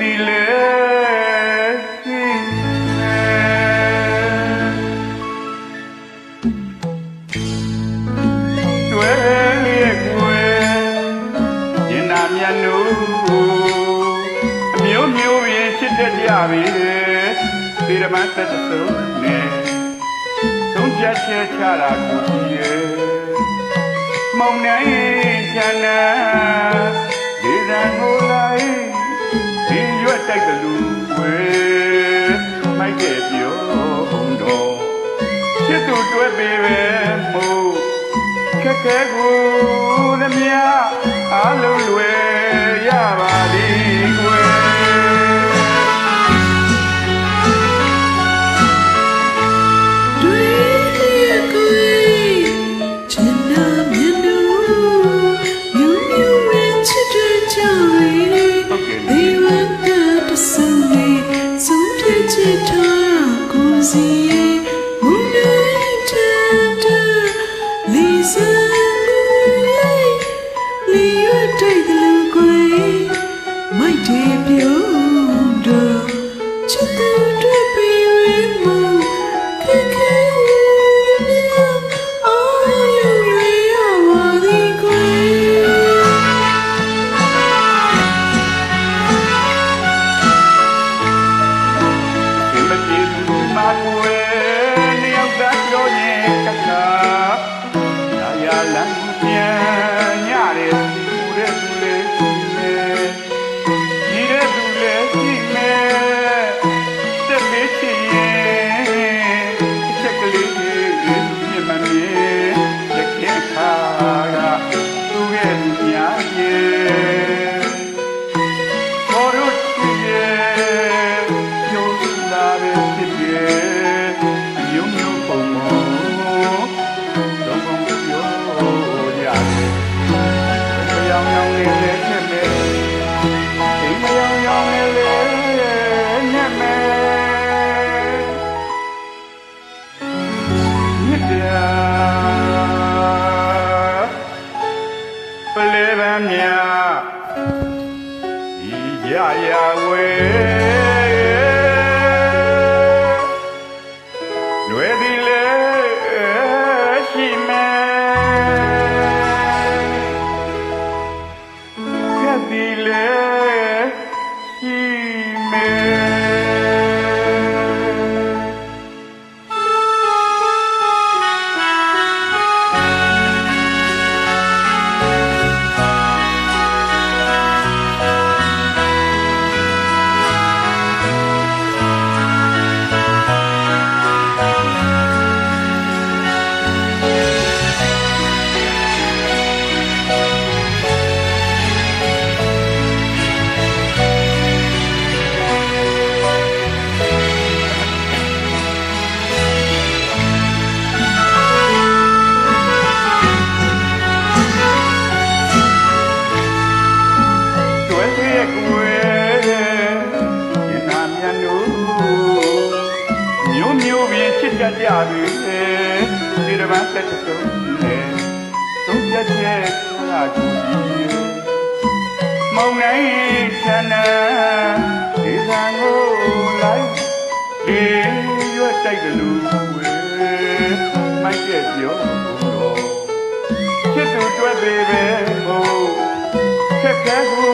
သည်လေရှိမယ်တွဲလျက်ကွယ်ရင်နာမြတ်နို့အမျိုးမျိုးရင်ချစ်တတ်ကြပြီဒီဓမ္မသက်သုံးနဲ့သုံးချက်ချဲချတာကိုကြည့်ရဲ့မောင်နိုင် ဒီရွက်တိုက်တလူဝဲမိုက်တဲ့ပြောတော့ချစ်သူတွဲပေးပဲမို့ခက်ခဲကိုလည်းမြအလုံးလွယ် ပြပလဲပန်းမြဤရရဝဲလွယ်သည်လေရှိမဲခက်သည်လေရှိမဲ ရင်နာမြတ်နို့မျိုးမျိုးပင်ချစ်တတ်ကြပြီဒီဓမ္မသက်ဆုံးနဲ့သုံးပြတ်ရဲ့ဟာကူကြီးမောင်နိုင်ချမ်းနာဒီသံကိုလိုက်ဒီရွက်တိုက်တယ်လူဝဲမိုက်တဲ့ပြောတော့ချစ်သူတွဲပေးပဲမို့ခက်ခဲကို